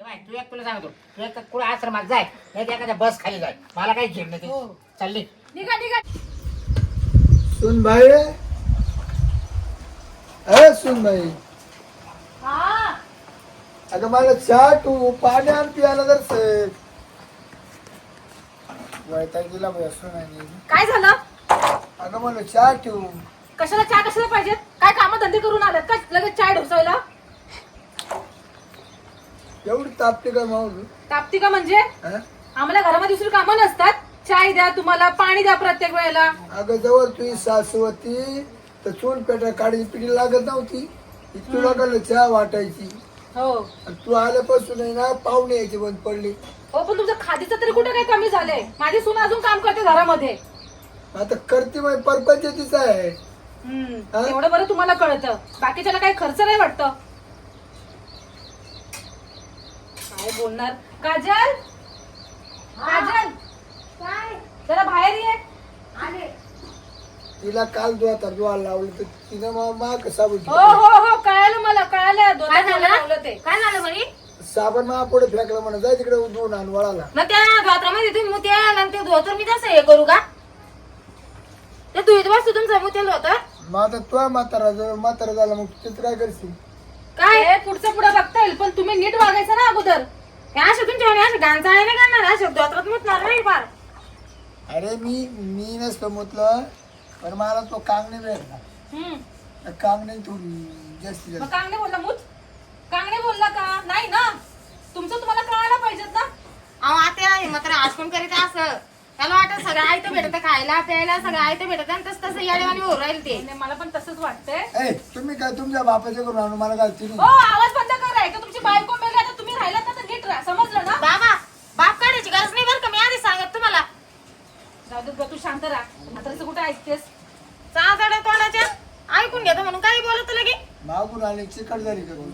हे बाय, तू एक तुला सांगतो तू एक कुठे आश्रमात जाय नाही तर एखाद्या बस खाली जाय. मला काही घेणं नाही. हो. ते. चालली निघा निघा. सुन भाई अरे सुन भाई हा. अगं मला चहा तू पाणी आण पियाला जर सर वैतागीला काय झालं? अगं मला चहा ठेवू. कशाला चहा कशाला पाहिजेत काय काम धंदे करून आलेत का? लगेच चाय ढोसायला? एवढी तापते का माऊल तापती का म्हणजे? आम्हाला घरामध्ये दुसरी कामं नसतात. चाय द्या तुम्हाला पाणी द्या प्रत्येक वेळेला. अगं जवळ तुझी सासू होती तर चूल पेटा काढी पिढी लागत नव्हती. इतकी लोकांना चहा वाटायची. हो. आणि तू आल्यापासून आहे ना पाहुणे यायची बंद पडली. हो पण तुमचं खादीचं तरी कुठे काही कमी झालंय? माझी सून अजून काम करते घरामध्ये. आता करते मग परपंच तिचा आहे. हम्म, हा? एवढं बरं तुम्हाला कळतं. बाकीच्याला काही खर्च नाही वाटतं. काय बोलणार. काजल? काजल? काय? जरा बाहेर ये. आले. तिला काल दुआ दुआ लावलं तर तिनं मग माग साबण हो हो हो कळालं मला कळालं. काय झालं? लावलं ते. काय झालं साबण मग पुढे फेकलं म्हणा. जाय तिकडे उधळून आण वळाला. मग त्या धोत्रामध्ये तुम्ही मुते आला आणि ते धोतर मी तसं हे करू का? ते धुईत बसतो तुमचं मुतेल धोतर मग आता तुझ्या म्हातारा जर म्हातारा झाला मग तिथं काय करशील? काय? पुढचं पुढे बघता येईल पण तुम्ही नीट वागायचं ना अगोदर. हे असे तुमच्या असे गांचाळे नाही करणार असे धोत्रात मुतणार नाही फार. अरे मी मी नसतो म्हटलं पण मला तो कांगणे भेटला हम्म. त्या कांगणे थोडी जास्ती मग जास्त कांगणे बोलला मूत. कांगणे बोलला का? नाही ना. तुमचं तुम्हाला कळायला पाहिजेत ना. अहो आता हे मात्र आठवण करीत असं? त्याला वाटत सगळं आयतं भेटत खायला प्यायला सगळं आयतं भेटत आणि तसं तसं येडेवाणी होऊ राहील ते. नाही, मला पण तसंच वाटतंय. ए तुम्ही काय तुमच्या बापाच्या करून आणून मला घालती हो आवाज बंद करा का तुमची बायको मेली आता तुम्ही राहिलात ना तर नीट राहा. समजलं ना? बाबा बाप काढायची गरज नाही बरं का मी आधी सांगत तुम्हाला. जाऊ दे गं, तू शांत राहा. आता तसं कुठे ऐकतेस? चादड तोंडाच्या ऐकून घेतो म्हणून काही बोलत लगे मागून आले चिकट झाली करून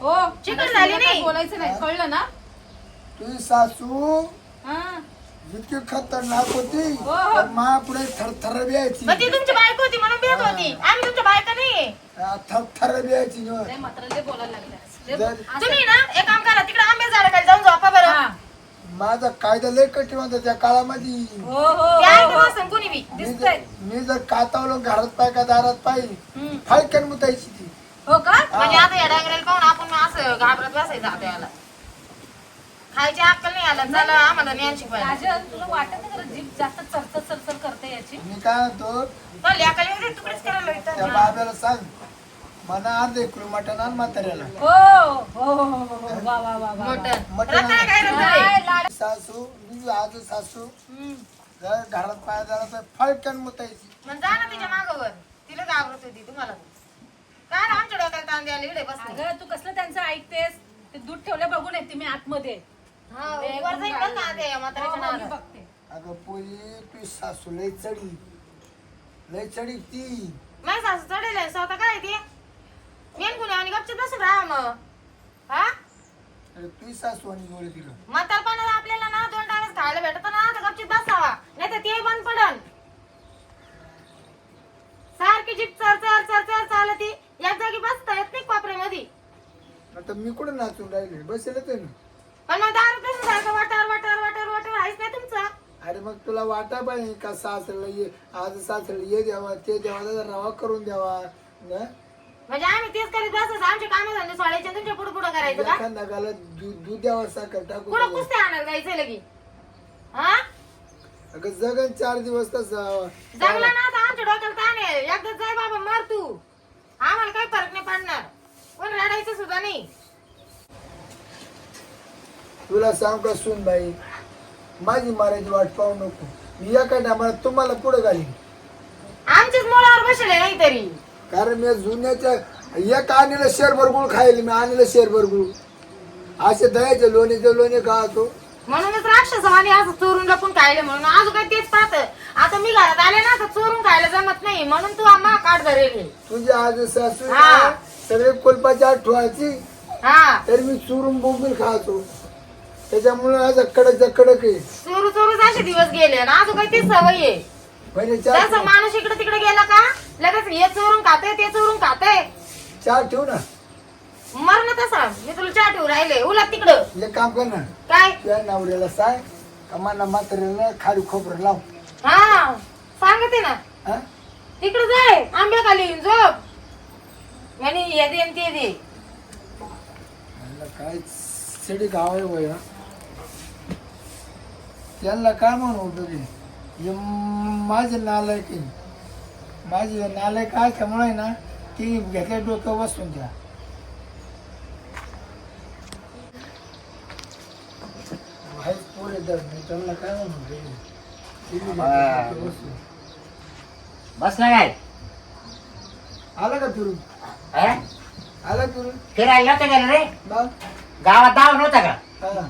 हो चिकट झाली नाही. बोलायचं नाही कळलं ना? तुझी सासू हा. इतकी खतरनाक होती हो, हो. पण मा पुढे थरथर बियायची मग ती तुमची बायको होती म्हणून भेट होती आम्ही तुमच्या बायका नाही थरथर बियायची. लय मात्र लय बोलायला लागले लय जर- असं- तुम्ही ना एक काम करा तिकडे आंबे झाडाखाली जाऊन झोपा बरं हा. माझा कायदा लय कठीण होता त्या काळामध्ये हो हो ते हो. असेल कोणी बी मी दिसतंय. जर- मी जर कातावलो घरात पाय का दारात पाहिजे हम्म. फायकन मुतायची ती हो का म्हणजे आता या डांगऱ्याला पाहून आपण असं घाबरत बसायचं आता याला खायची अक्कल नाही आला. चला आम्हाला ज्ञान शिकवायला राजन तुला वाटत नाही जीभ जास्त चरचर चरचर करते याची? मी काय म्हणतो? तुकडेच करायला त्या. बाब्याला सांग. मना अर्धे किलो मटण आण म्हाताऱ्याला. हो हो हो हो हो वा वा वा वा वा. मटण. मटण रताळे काय रताळे? काय लाड- सासू मी आज सासू हम्म. जर घरात पाय झाला तर फायकन मुतायची. मग जा ना तिच्या मागावर. तिला घाबरत होती तुम्हाला काय ना आमच्या डोक्याला ताण द्यायला इकडे बसले. अगं तू कसलं त्यांचं ऐकतेस? ते दूध ठेवलं बघून येते मी आतमध्ये. हा, वर बरं का ते म्हाताऱ्याच्या मी. बघते अगं पोरी तुझी सासू लय चढी. लय चढी ती. माझी सासू चढेल आहे, स्वतः काय ती? मेन कुणी आणि गपचीत बसून राहा मग. हा? अरे तुझी सासू आणि जोडे तिला म्हातारपणाला आपल्याला ना दोन टाइमच खायला भेटत ना तर गपचीत बसावा. नाही तर ते बंद पडन. सारखी जीप चर चर चर चर चालती. एक जागी बसता येत नाही कोपऱ्यामध्ये. आता मी कुठं नाचून राहिले? बसेल तर ना. पण मग दारू कसं सारखं वाटर वाटर वाटर वाटर आहेच नाही तुमचा. अरे मग तुला वाटा पाहिजे का सासऱ्याला ये आज सासऱ्याला ये द्यावा ते द्यावा त्याचा रवा करून द्यावा न? म्हणजे आम्ही तेच करीत बसायचं आमचे कामे धंदे सोडायचे तुमच्यापुढे पुढे करायचं का? एखाद्या गाला दूध दूध द्यावा साखर टाकून कुठं द्यावं. कुस्ती आणायला जायचं लगी? हा? अगं जगन चार दिवस तसा. जगला ना आता आमच्या डोक्याला ताण आहे. एकदा जाय बाबा मर तू. आम्हाला काही फरक नाही पडणार. पण रडायचं सुद्धा नाही. तुला सांग का सुन बाई माझी मारायची वाट पाहू नको. मी एका टायमाला तुम्हाला पुढे घालीन. आमच्याच मुळावर बसले नाही तरी. कारण मी जुन्याच्या एक आणलेलं शेर भरगुळ खायला मी आणलेलं शेर भरगुळ असे दयाचे लोणीचे लोणी खातो. म्हणूनच राक्षसवाणी असं चोरून लपून खायले म्हणून. अजून काही तेच पाहत आता मी घरात आले ना तर चोरून खायला जमत नाही. म्हणून तू आम्हा काढ धरेल. तुझी आज सासू हा. सगळे कोलपाची आठ ठेवायची हा. तरी मी चुरून बोंबील खातो. त्याच्यामुळे आज कडक कडक आहे. चोरू चोरूच असे दिवस गेले आणि अजून काही तेच सवय आहे. पहिले चार जसं माणूस इकडे तिकडे गेला का लगेच हे चोरून खाते ते चोरून खाते. चार ठेव ना. मर ना तसा. मी तुला चहा ठेवू राहिले. उलट तिकडं. एक काम कर ना. काय? नवऱ्याला सांग का मला म्हाताऱ्याला खाली खोबरं लाव. हा सांगते ना. हा? तिकडे जाय आंब्या खाली झोप. आणि हे दे आणि ते दे. म्हणलं काय सिडी गाव आहे वय. त्यांना काय म्हणू उपयोगी हे माझे नालायक आहे. माझे नालायक काय त्यामुळे आहे ना ती घेतल्या डोकं बसून द्या पोरे त्यांना काय? ती बसून. बस ना काय? आला का फिरून? हा? आला फिरून? फिरायला नव्हतं गेलं रे? मग? गावात दाव नव्हता का? हा.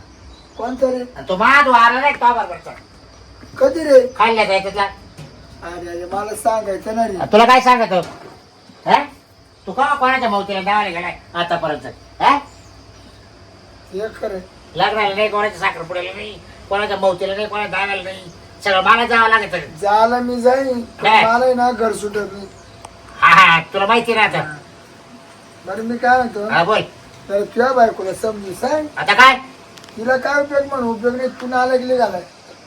कोणतं रे आणि तो महाद वारला नाही तो बरोबरचा कधी रे? खाल्ल्या त्याच्यातला अरे अरे मला सांगायचं ना रे. तुला काय सांगतो? हा तू का कोणाच्या मौतीला दावाला गेलाय आतापर्यंत? हा हे खरं. लग्नाला नाही कोणाच्या साखर पुढेला नाही कोणाच्या मौतीला नाही कोणाच्या दाव्याला नाही. सगळं मला जावं लागत. झालं मी जाईन पण काय? मला आहे ना घर सुटत नाही. हा हा तुला माहिती ना आता बरं मी काय म्हणतो? हा बोल. तर तुझ्या बायकोला समजू सांग. आता काय? तिला काय उपयोग म्हणून? उपयोग नाही. तू नाला गेली घालाय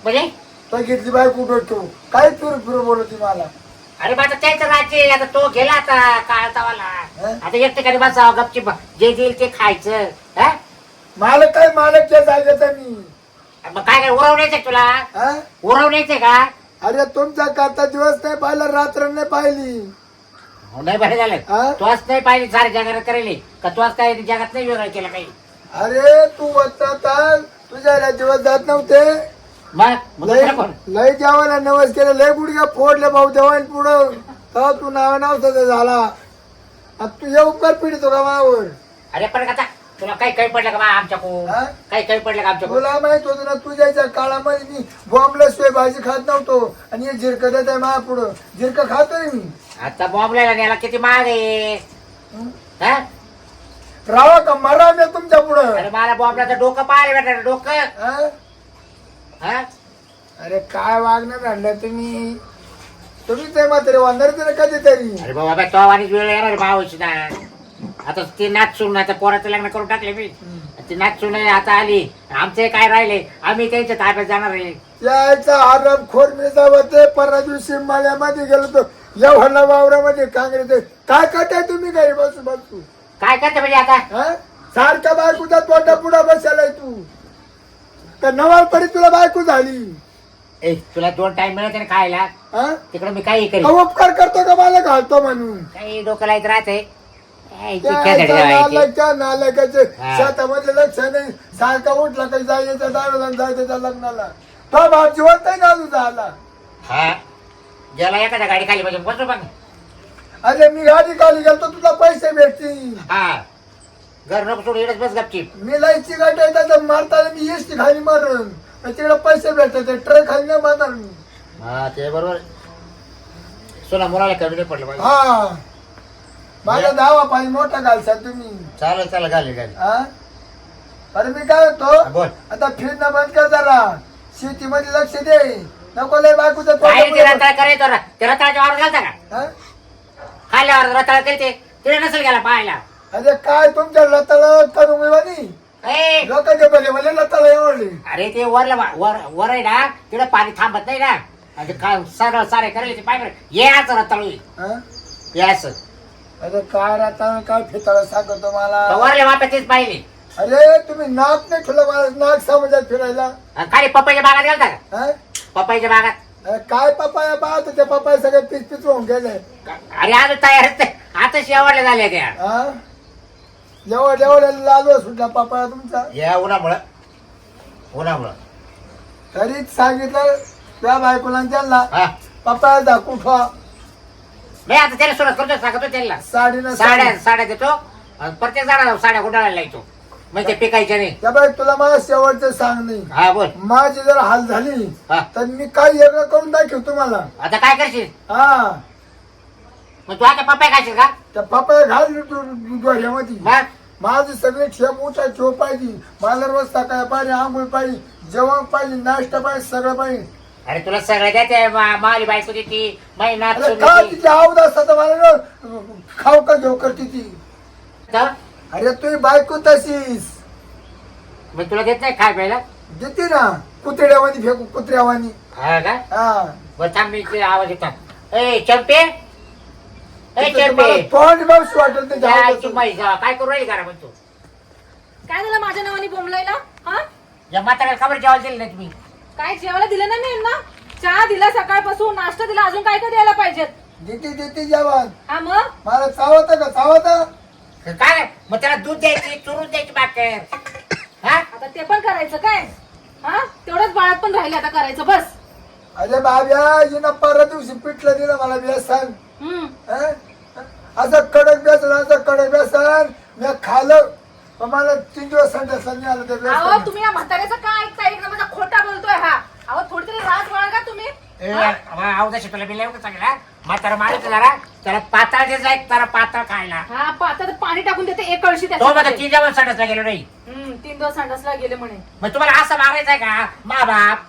म्हणजे? तो घेतली बायको भेटतो काय फिरू फिरू बोलती मला? अरे बा आता त्याचं राज्य आहे. आता तो गेला आता काळ तवाला? आता एक ठिकाणी बसावं गपची जे देईल ते खायचं. हा? मालक काय मालकच्या जागेचा मी? मग काय काय उरवण्याचं तुला? हा? उरवण्याचं का? अरे तुमचा करता दिवस नाही पाहिला रात्र नाही पाहिली. हो, नाही बरं झालं. हा? तू आज नाही पाहिजे सारे जगात करेल. का तू आज काय जगात नाही वेगळं केलं काही? अरे तू होता तुझ्या दिवस जात नव्हते. मग लय कोण? लय जेवायला नवस केलं. लय गुडघ्या फोडले भाऊ जेवण पुढं. तेव्हा तू नाव नाव झाला. आता तू येऊ कर पिढी का मावर अरे पण आता तुला काही काही पडलं का बा आमच्याकडून? हा? काही काही पडलं का आमच्याकडून? तुला माहीत होतं ना तुझ्या काळामध्ये मी बॉम्बला शिवाय भाजी खात नव्हतो. आणि हे झिरकं देत आहे माझ्या पुढं. झिरकं खातोय मी. आता बॉम्बला याला किती महाग आहे? हं? हा? राहा का मरा मी तुमच्या पुढं? अरे मला बॉम्बला डोकं पाहायला भेटलं डोकं. हा? हा? अरे काय वागणं आणलं तुम्ही? तुम्ही ते मात्र वांदर तरी कधीतरी. अरे बाबा तो आणि वेळ येणार भावाची ना. आता ती नाच सुन आता पोराचं लग्न करून टाकले मी. ती नाच सुन आता आली. आमचे काय राहिले? आम्ही त्यांच्या ताब्यात जाणार आहे. यायचा आराम खोर मी जावते परवा दिवशी माळ्यामध्ये गेलो तो एवढा वावरामध्ये काँग्रेस काय करताय तुम्ही घरी बसू बसू काय करते म्हणजे आता? हा? सारखा बायकोचा तोंडा पुढा बसायलाय तू. तर नवाल पडी तुला बायको झाली. ए तुला दोन टाइम मिळत ना खायला. हा? तिकडे मी काही करेन. का उपकार करतो का मला घालतो म्हणून? काही डोकं लाईत राहते त्या नालायच्या नालायकाचे हा. शेतामधले लक्ष नाही. सारखा उठला काही जायचं दारूला जायचं त्या लग्नाला. तो बाप जिवंत आहे ना अजून झाला हा. ज्याला एखाद्या गाडी खाली म्हणजे बसू बघ अरे मी गाडी काली गेलतो तुला पैसे भेटतील. हा. घर नको सोडू इकडेच बस गपची मी लाईची गाडी आहे त्याचं मारताना मी एसटी खाली मारून. तिकडे पैसे भेटतात ते ट्रक खाली नाही मारणार मी. हा ते बरोबर. सोना मुलाला कमी नाही पडलं पाहिजे. हा. माझा दहावा पाणी मोठा घालसा तुम्ही. चालेल चालेल घालेल हा? अरे मी काय होतो बोल. आता फिरणं बंद कर जरा. शेतीमध्ये लक्ष दे. नको लय बायकोचं काय करायचं रा- ते रताळाच्या वावर घालता का? हा? खाल्ल्यावर रताळ करते तिथे नसेल गेला पाहायला. अरे काय तुमच्या लताळ करू मी म्हणी ए, लोकांचे भले भले लताळ एवढले अरे ते वरला वर वर आहे ना तिकडे पाणी थांबत नाही ना. आणि ते काय सरळ सारे करेल ते पाय बरं. ये असं रताळ. होईल हा? ये असं. अरे काय राहता काय फिताळा सांगतो मला. तर वरल्या वाप्या तेच पाहिले. अरे तुम्ही नाक नाही ठेवलं मला नाक समजात फिरायला. आणि खाली पपईच्या बागात गेलता का? हा? पपईच्या बागात. अरे काय पपाया पाहतो ते पपाया सगळे पिच पिच होऊन गेले. अरे आज तयारच नाही. आता शेवटल्या झाल्या त्या हा जेवढ जेवढ लालवा सुटला पपाया तुमचा. या उन्हामुळं. उन्हामुळं. तरीच सांगितलं त्या बायकोला त्यांना. हा. पपाया दाखवू ठेवा. नाही आता त्याला सुरुवात करतो सांगतो त्याला. साडी ना साड्या साड्या देतो. आणि प्रत्येक झाडाला साड्या गुंडाळायला लावतो. मग ते पिकायच्या नाही. त्या बाई तुला मला शेवटचं सांग नाही. हा बोल. माझी जर हाल झाली हा. तर मी काय वेगळं करून दाखव तुम्हाला? आता काय करशील? हा. मग तू आता पप्पा खाशील का? त्या पपाया घाल डोळ्यामध्ये मग माझी सगळी ठेप उठा ठेव पाहिजे. मला रोज सकाळ पाहिजे आंघोळ पाहिजे जेवण पाहिजे नाश्ता पाहिजे सगळं पाहिजे. अरे तुला सगळं देते मा- माली बायको देते महिना तिची आवड तर मला खाऊ का घेऊ करते ती अरे तुझी बायको तशीस. मग तुला देत नाही खाय प्यायला देते ना. कुत्र्यावानी फेकू कुत्र्यावानी. हा का? हा. बरं थांब मी इथे आवाज येतात ए चंपे! ए काय आवाजातून. करू राहील काय झालं? माझ्या नावाने बोंबलायला हा? या म्हाताऱ्याला खबर जेवायला दिली नाही तुम्ही? काय जेवायला दिलं ना मी यांना? चहा दिला सकाळपासून नाश्ता दिला अजून काय काय द्यायला पाहिजेत? देते देते जेवण. हा मग? मला चावत का? चावत? काय मग त्याला दूध द्यायची चुरून द्यायची बाकर. हा? आता ते पण करायचं काय? हा? तेवढंच बाळात पण राहिले आता करायचं बस. अरे बाब्या हिनं परत दिवशी पिठलं दिलं मला हम्म. हं? असं कडक बेसन असं कडक बेसन. मी खाल्लं. पण मला तीन दिवस संडास नाही आलं अहो तुम्ही या म्हाताऱ्याचा काय ऐकता? एक नंबरचा खोटा बोलतोय हा. अहो थोडी तरी राज बाळगा अवधा तुला मी लेवढं चांगला म्हातारा मारायचं जरा त्याला पाताळ द्यायचा एक जरा पाताळ खायला हा पा- आता तर पाणी टाकून देते एक कळशी तो त्याच्यामध्ये. तीन जेवण संडासला गेलो नाही हम्म, तीन दिवस संडासला गेले म्हणे मग तुम्हाला असं मारायचंय का मा बाप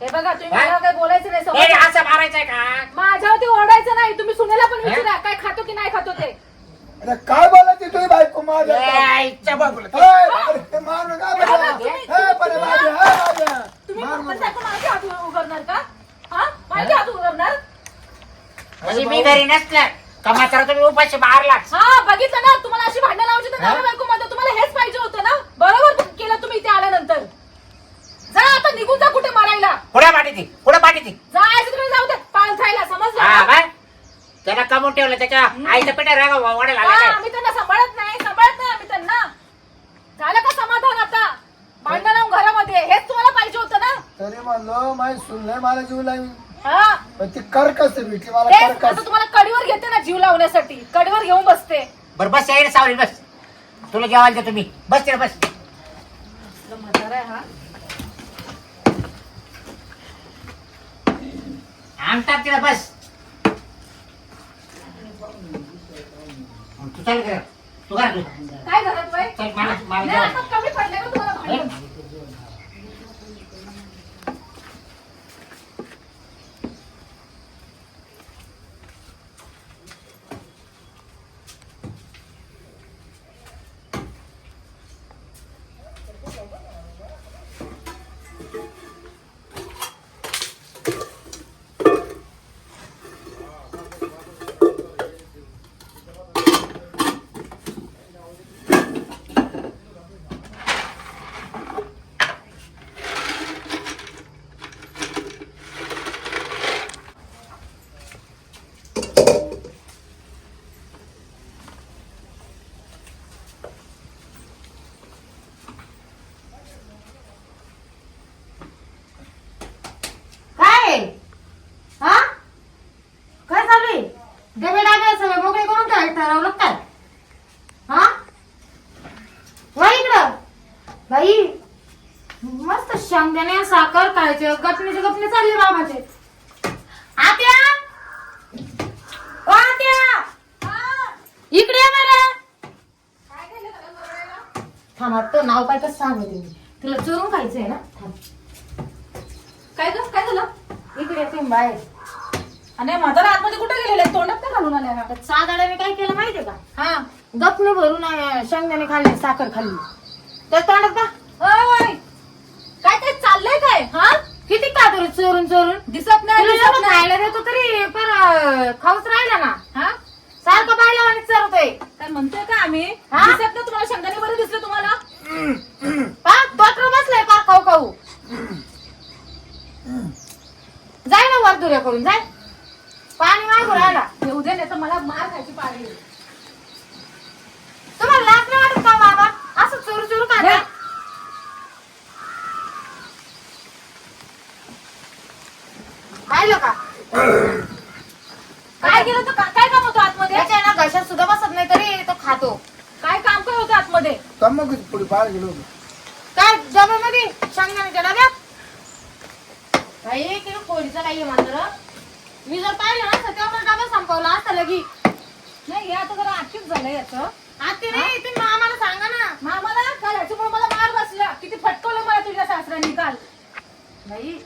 हे बघा तुम्ही? मला बोलायचं नाही हे? असं मारायचंय का माझ्यावरती ओरडायचं नाही तुम्ही सुनेला पण? विचारा काय खातो की नाही खातो ते अरे काय बोलायची तुझी बायको माझ्या ए, आईच्या बाबूला. अरे ते मारू नका बाबा, बाबा. तुम्ही- हे परे बाब्या, हे बाब्या. तुम्ही मारू पण नका. सारखं माझे हात उघडणार का हा माझे हात उघडणार म्हणजे मी घरी नसलं का म्हातारा तुम्ही उपाशी मारलाच हा बघितलं ना तुम्हाला अशी भांडणं लावायची तर हा? नवरा बायको मध्ये तुम्हाला हेच पाहिजे होतं ना? बरोबर केलं तुम्ही इथे आल्यानंतर. जा आता निघून जा कुठे मारायला. पुढे पाठी ती पुढे पाठी ती. जायचं तुम्ही जाऊ दे. पाल खायला समजलं? हा ना? त्याला कमवून ठेवलं त्याच्या रागा वाढेल का? आला आम्ही त्यांना सांभाळत नाही सांभाळत नाही आम्ही त्यांना. झालं का समाधान आता? भांडण लावून घरामध्ये हेच तुम्हाला पाहिजे होतं ना? तरी म्हणलो माझी सुन नाही मला जीव लावी हा? पण ती कर्कस भेटली मला तेच आता कर्कस तुम्हाला कडीवर घेते ना जीव लावण्यासाठी. कडीवर घेऊन बसते. बरं बस यायला सावली बस. तुला जेवायला देतो मी. बस तिला बस. म्हातारा आहे हा? आणतात तिला बस. तू चाल कर तू तू काय घरात बाई? चल मला मला नाही, जेवायला. आता कमी पडले का तुम्हाला भांडण? काय आहे? हा काय चालू आहे डबे डाबे सगळे मोकळे करून काय ठरवलं काय हा वा इकडं बाई शेंगदाणे साखर खायचे गपणीचे गपणे चालले बाबाचे आत्या! ओ आत्या! इकडे ये बरं. थांब आता नाव काय सांगते मी तुला चोरून खायचंय ना? थांब. काय ग? काय झालं? इकडे बाहेर. आणि म्हातारा आतमध्ये कुठे गेलेले तोंडात काय घालून आले हा? तर साधाड्याने काय केलं माहितीये का? हा. गपने भरून अं, शेंगदाणे खाल्ले साखर खाल्ली. तर तोंडात का ओय, काय काय चाललंय काय? हा? किती का तरी चोरून चोरून? दिसत नाही दिसत नाही. खायला देतो तरी अं, खाऊच राहिला ना हा? सारखं पाहिलं आणि चरतोय. काय म्हणतोय का आम्ही? हा? दिसत ना तुम्हाला शंकरने बरं दिसलं तुम्हाला? पा डॉक्टर बसलाय पा खाऊ खाऊ. जाय ना वरदुऱ्या करून जाय. पाणी मागू राहिला. येऊ दे नाही तर मला मार खायची पाळी. येईल. तुम्हाला लाज नाही वाटत का बाबा असं चोरू चोरू का नाही. पाहिलं का काय केलं तर का- काय काम होतं आतमध्ये त्याच्या ना घशात सुद्धा बसत नाही तरी तो खातो काय काम काय होतं मग पुढे बाहेर गेलो होतो. काय डब्यामध्ये? शेंगदाण्याच्या डब्यात? काही किलो फोडीचं काही मात्र. मी जर पाहिलं ना तेवढा डबा संपवला असता लगी. नाही हे आता जरा आखीच झालं याचं. आत्ती नाही तुम्ही मामाला सांगा ना. मामाला? आम्हाला काल ह्याच्यामुळे मला मार बसला. किती फटकवलं मला तुझ्या सासऱ्यांनी काल. नाही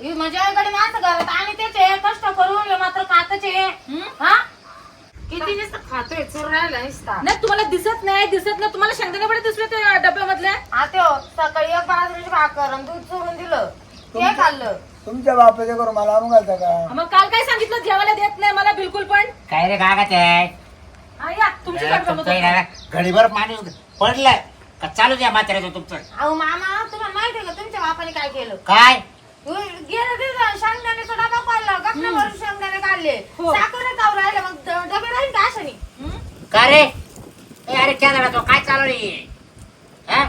ही माझ्या आईकडे माणसं घरात. आणि त्याचे कष्ट करून हे मात्र काकाचे. हं? हा? किती नुसतं खातोय चोर राहिला नुसता. नाही तुम्हाला दिसत नाही दिसत नाही. तुम्हाला शेंगदाणे बडे दिसले त्या डब्यामधले? आता हो, सकाळी एक बाजरीची भाकर आणि दूध चोरून दिलं. ते खाल्लं. तुमच्या बापाच्या करून मला आणून घालता का? मग काल काय सांगितलं? जेवायला देत नाही मला बिलकुल पण. काय रे हा, या तुमची गाठ जमत तुमचं होती. येणार घडीभर पाणी पडलं का चालू द्या म्हाताऱ्याचं तुमचं? अहो मामा तुम्हाला माहिती आहे का? तुमच्या बापाने काय केलं? काय? गेलं तिथं शेंगदाण्याचा डबा काढला गप्पावरून शेंगदाणे काढले हो. साखर काढून राहिले मग ड- डबे राहील का अशाने? हं? का रे? ए, अरे क्या झाला तो काय चालू रे हा?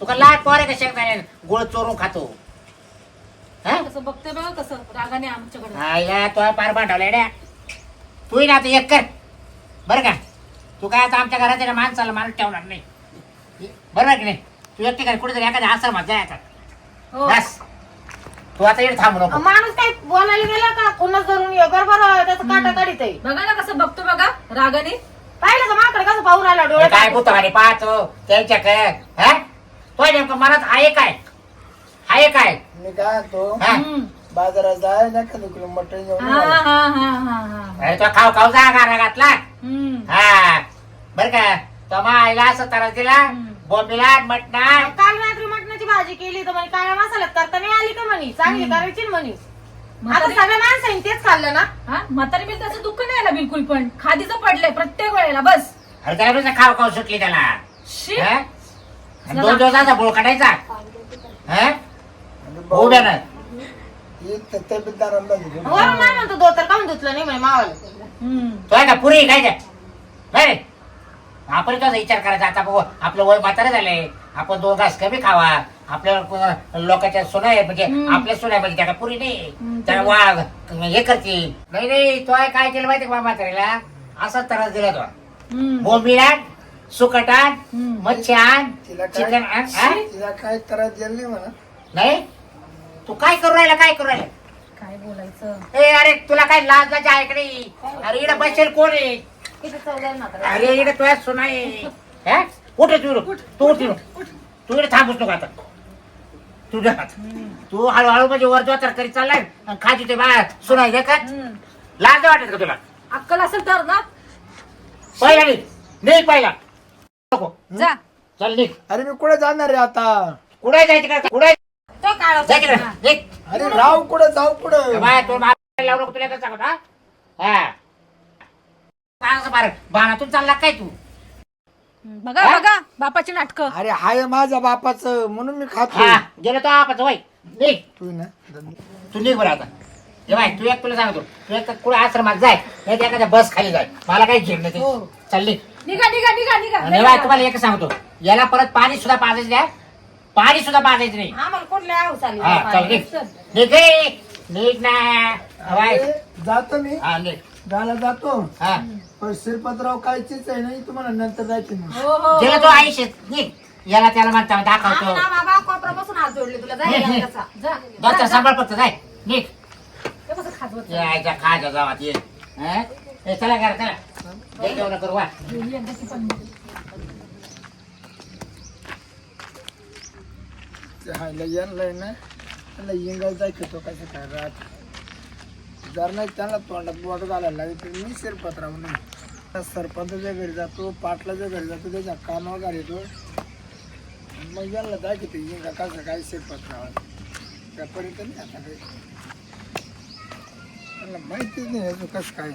तुका लाट पोरे का शेंगदाणे? गुळ चोरून खातो. हा? कसं बघते बघा कसं रागाने आमच्याकडे. आईला तो पार पाठवला ड्या तू ना आता एक कर. बरं का? तू काय आता आमच्या घरात आहे ना माणसाला माणूस ठेवणार नाही. बरोबर की नाही? तू एकटी काय कुठेतरी एखाद्या आश्रमात जाय आता. हो. बस. तू आता इकडे थांबू नको. माणूस काय बोलायला गेला का? कोणाच धरून ये. बरोबर त्याचं काटा काढीत आहे. बघा ना कसं बघतो बघा रागाने. पाहिलं का माकडे कसं पाहू राहिला डोळे काय टाकून? पुतवाने पाहतो? त्यांच्याकडे हा? तो नेमकं मनात आहे काय? आहे काय? मी काय तो हा? बाजारात जाय ना का किलो मटण घेऊन हा. हा हा हा हा. अरे तो खाऊ खाऊ जा गारा घातला हं. हा बर का? तो असं त्रास दिला हम्म. बोंबिला मटणा काल भाजी केली तर म्हणे काळ्या मसाल्यात? करता नाही आली का म्हणे? चांगली करायची ना म्हणे. आता म्हातारी सगळ्या माणसांनी तेच खाल्लं ना? हा? म्हातारी बिल त्याचं दुःख नाही आलं बिलकुल पण. खादीचं पडलंय प्रत्येक वेळेला बस. पण खाऊ खाऊ सुटली त्याला. शी. हा? आणि दोन दिवसाचा बोळ काढायचा. हा? आणि भाऊ, उभ्या ना त- तब्येतदार अंदाज घेऊन ये. वरून नाही म्हणतो धोतर काऊन धुतलं नाही म्हणे मावाला. तो आहे का पुरी काय नाही आपण कसा विचार करायचा? आता बघू आपलं वय म्हातारं झालंय. आपण दोन घास कमी खावा. आपल्या लोकांच्या सुना आहे म्हणजे हम्म. आपल्या सुना आहे म्हणजे त्या का पुरी हम्म, नाही त्याला वाघ हे करतील. नाही नाही तो आहे काय केलं माहिती का म्हातारीला? असा त्रास दिला तो. हं. बोंबिलान सुकटान हम्म. मच्छी आण तिला काय- चिकन आण हा? तिला काय त्रास दिला नाही म्हणा. नाही? तू काय करू राहिला काय करू राहिला? काय बोलायचं? ए अरे तुला काय लाज लाज आहे का नाही? अरे इकडे बसेल कोण आहे? किती चौदा मात्र अरे इकडे तुझ्या सुना आहे. हा? उठ तू तू उठ. इकडं. तू इकडे थांबूच नको आता. तुझ्या तू हळूहळू म्हणजे वर जोतर करीत चाललाय आणि खाजी ते बा सुना आहे का हं. लाज नाही वाटत का तुला? अक्कल असेल तर ना. पहिला निघ. निघ पहिला. नको. जा. चल निघ. अरे मी कुठे जाणार आहे आता? कुठे जायचं का? कुठे? तो काळा जायचं का? निघ. अरे राव कुठे? जाऊ कुठं? बाय तू मारायला लावू नको तुला कसं सांगत हा. काय मार बाणातून चालला काय तू? बघा? बघा बापाची नाटकं. अरे हाय माझ्या बापाचं म्हणून मी खातो हा गेलो तो आपच वय निघ. तू ना तू निघ बरं आता. हे बाय तू एक तुला सांगतो. तू एक कुठे आश्रमात जाय नाही तर एखाद्या बस खाली जाय. मला काही झेड नाही. हो. चाल निघ. निघा निघा निघा आणि बाय तुम्हाला एक सांगतो. याला परत पाणी सुद्धा पाजायचं द्या पाणी सुद्धा पाजायचं नाही. आम्हाला कुठल्या हाऊस आली? हा चल निघ. निघ ना. बाय. जातो मी. हा निघ. गाला जातो. हा. पण श्रीपतराव कायचीच आहे नाही तुम्हाला नंतर जायची ना हो हो. गेला तो आयुष्य निघ याला त्याला म्हणता दाखवतो. ना बाबा कोपरापासून हात जोडले तुला. जाय हम्म. कसा जा. डॉक्टर सांभाळ फक्त जाय निघ हे कसं खाजवत यायच्या खायच्या गावात ये. हं? ए, चला करा चला. लय जेवण करू वा गेली एकदाची पण. हायला यांना ना त्याला इंगायला जायचं तो कसं काय राहत. जर नाही त्यांना तोंडात बोट घालायला लागेल तर मी शिरपत नाही त्या सरपंचाच्या घरी जातो पाटलाच्या घरी जातो त्याच्या कामावर घालतो मग यांना दाखवतो इंगा कसं काय शिरपतराव त्यापर्यंत नाही आता काही. त्यांना माहितीच नाही कसं काय.